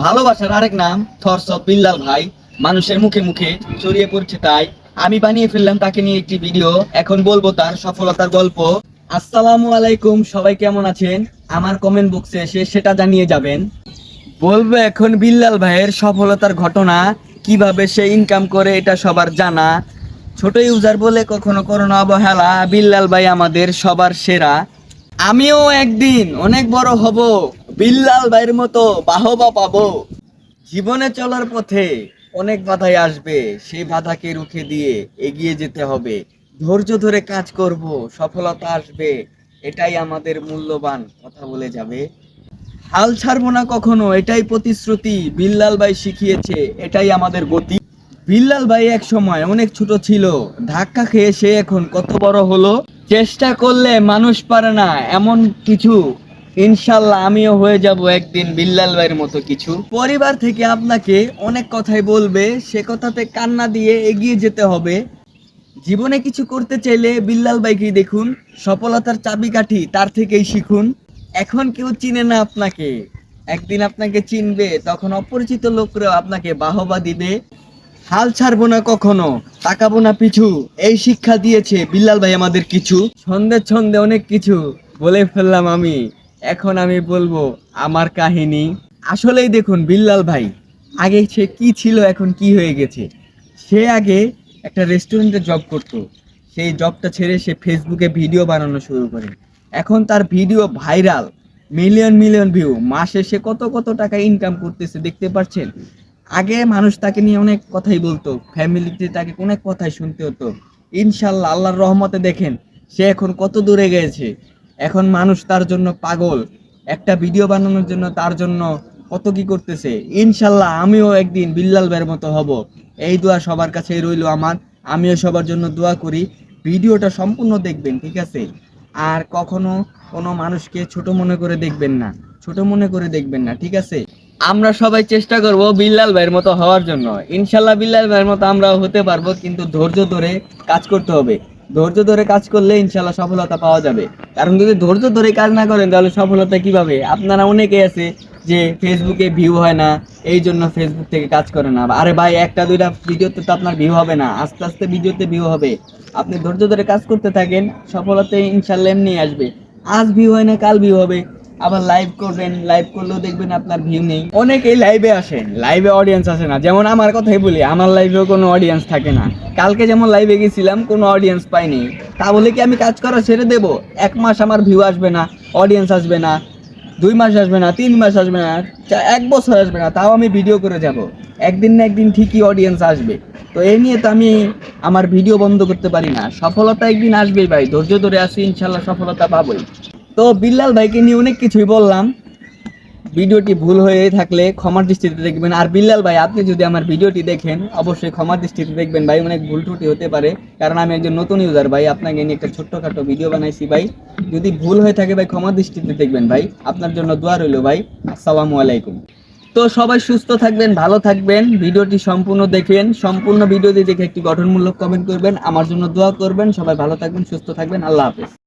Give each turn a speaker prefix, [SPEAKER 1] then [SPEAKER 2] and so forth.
[SPEAKER 1] ভালোবাসার আরেক নাম থরস অফ বিল্লাল ভাই। মানুষের মুখে মুখে ছড়িয়ে পড়ছে তাই আমি বানিয়ে ফেললাম তাকে নিয়ে একটি ভিডিও। এখন বলব তার সফলতার গল্প। আসসালামু আলাইকুম, সবাই কেমন আছেন? আমার কমেন্ট বক্সে এসে সেটা জানিয়ে যাবেন। বলব এখন বিল্লাল ভাইয়ের সফলতার ঘটনা, কীভাবে সে ইনকাম করে এটা সবার জানা। ছোট ইউজার বলে কখনো করোনা অবহেলা, বিল্লাল ভাই আমাদের সবার সেরা। আমিও একদিন অনেক বড় হব। বিল্লাল ভাইয়ের মতো বাহবা পাবো। জীবনে চলার পথে অনেক বাধাই আসবে, সেই বাধাকে রুখে দিয়ে এগিয়ে যেতে হবে। ধৈর্য ধরে কাজ করব, সফলতা আসবে, এটাই আমাদের মূল্যবান কথা বলে যাবে। হাল ছাড়বো না কখনো, এটাই প্রতিশ্রুতি বিল্লাল ভাই শিখিয়েছে, এটাই আমাদের গতি। বিল্লাল ভাই এক সময় অনেক ছোট ছিল, ধাক্কা খেয়ে সে এখন কত বড় হলো? চেষ্টা করলে মানুষ পারে না, এমন কিছু ইনশাল্লাহ আমিও হয়ে যাব একদিন বিল্লাল ভাইয়ের মতো কিছু। পরিবার থেকে আপনাকে অনেক কথাই বলবে, সে কথাতে কান্না দিয়ে এগিয়ে যেতে হবে। জীবনে কিছু করতে চাইলে বিল্লাল ভাইকেই দেখুন, সফলতার চাবিকাঠি তার থেকেই শিখুন। এখন কেউ চিনে না আপনাকে। একদিন আপনাকে চিনবে, তখন অপরিচিত লোকরাও আপনাকে বাহবা দিবে। হাল ছাড়বো না কখনো, তাকাবো না পিছু, এই শিক্ষা দিয়েছে বিল্লাল ভাই আমাদের কিছু। ছন্দে ছন্দে অনেক কিছু বলে ফেললাম আমি। এখন আমি বলব আমার কাহিনী। আসলেই দেখুন, বিল্লাল ভাই, আগে সে কি ছিল, এখন কি হয়ে গেছে? সে আগে একটা রেস্টুরেন্টে জব করতো। সেই জবটা ছেড়ে সে ফেসবুকে ভিডিও বানানো শুরু করে। এখন তার video viral million million view মাসে সে কত কত টাকা ইনকাম করতেছে, দেখতে পাচ্ছেন? আগে মানুষ তাকে নিয়ে অনেক কথাই বলতো ফ্যামিলিতে তাকে অনেক কথাই শুনতে হতো। ইনশাল্লাহ, আল্লাহর রহমতে দেখেন, সে এখন কত দূরে গেছে। এখন মানুষ তার জন্য পাগল। একটা ভিডিও বানানোর জন্য তার জন্য কত কি করতেছে? ইনশাল্লাহ আমিও একদিন বিল্লাল ভাইয়ের মতো হব। এই দোয়া সবার কাছেই রইল আমার। আমিও সবার জন্য দোয়া করি। ভিডিওটা সম্পূর্ণ দেখবেন, ঠিক আছে? আর কখনো কোনো মানুষকে ছোট মনে করে দেখবেন না। ছোট মনে করে দেখবেন না, ঠিক আছে? আমরা সবাই চেষ্টা করব বিল্লাল ভাইয়ের মতো হওয়ার জন্য। ইনশাল্লাহ বিল্লাল ভাইয়ের মতো আমরাও হতে পারব, কিন্তু ধৈর্য ধরে কাজ করতে হবে। ধৈর্য ধরে কাজ করলে ইনশাল্লাহ সফলতা পাওয়া যাবে। কারণ যদি ধৈর্য ধরে কাজ না করেন, তাহলে সফলতা কীভাবে? আপনারা অনেকে আছে যে ফেসবুকে ভিউ হয় না, এই জন্য ফেসবুক থেকে কাজ করে না। আরে ভাই, একটা, দুইটা ভিডিওতে তো আপনার ভিউ হবে না, আস্তে আস্তে ভিডিওতে ভিউ হবে। আপনি ধৈর্য ধরে কাজ করতে থাকেন, সফলতা ইনশাল্লাহ এমনি আসবে। আজ ভিউ হয় না, কাল ভিউ হবে। আবার লাইভ করবেন লাইভ করলেও দেখবেন আপনার ভিউ নেই। অনেকেই লাইভে আসেন লাইভে অডিয়েন্স আসে না। যেমন আমার কথাই বলি, আমার লাইভেও কোনো অডিয়েন্স থাকে না। কালকে যেমন লাইভে গেছিলাম, কোনো অডিয়েন্স পাইনি। তা বলে কি আমি কাজ করা ছেড়ে দেব? এক মাস আমার ভিউ আসবে না অডিয়েন্স আসবে না, দুই মাস আসবে না, তিন মাস আসবে না এক বছর আসবে না, তাও আমি ভিডিও করে যাব। একদিন না একদিন ঠিকই অডিয়েন্স আসবে। তো এই নিয়ে তো আমি আমার ভিডিও বন্ধ করতে পারি না। সফলতা একদিন আসবেই ভাই, ধৈর্য ধরে আসি, ইনশাল্লাহ সফলতা পাবোই। তো বিল্লাল ভাইকে নিয়ে অনেক কিছুই বললাম। ভিডিওটি ভুল হয়ে থাকলে ক্ষমার দৃষ্টিতে দেখবেন। আর বিল্লাল ভাই, আপনি যদি আমার ভিডিওটি দেখেন, অবশ্যই ক্ষমার দৃষ্টিতে দেখবেন ভাই, অনেক ভুল ত্রুটি হতে পারে। কারণ আমি একজন নতুন ইউজার ভাই, আপনাকে নিয়ে একটা ছোট্টখাটো ভিডিও বানাইছি ভাই। যদি ভুল হয়ে থাকে ভাই, ক্ষমার দৃষ্টিতে দেখবেন ভাই। আপনার জন্য দোয়া রইল ভাই। আসসালামু আলাইকুম। তো সবাই সুস্থ থাকবেন, ভালো থাকবেন। ভিডিওটি সম্পূর্ণ দেখেন। সম্পূর্ণ ভিডিওটি দেখে একটি গঠনমূলক কমেন্ট করবেন। আমার জন্য দোয়া করবেন। সবাই ভালো থাকবেন, সুস্থ থাকবেন। আল্লাহ হাফেজ।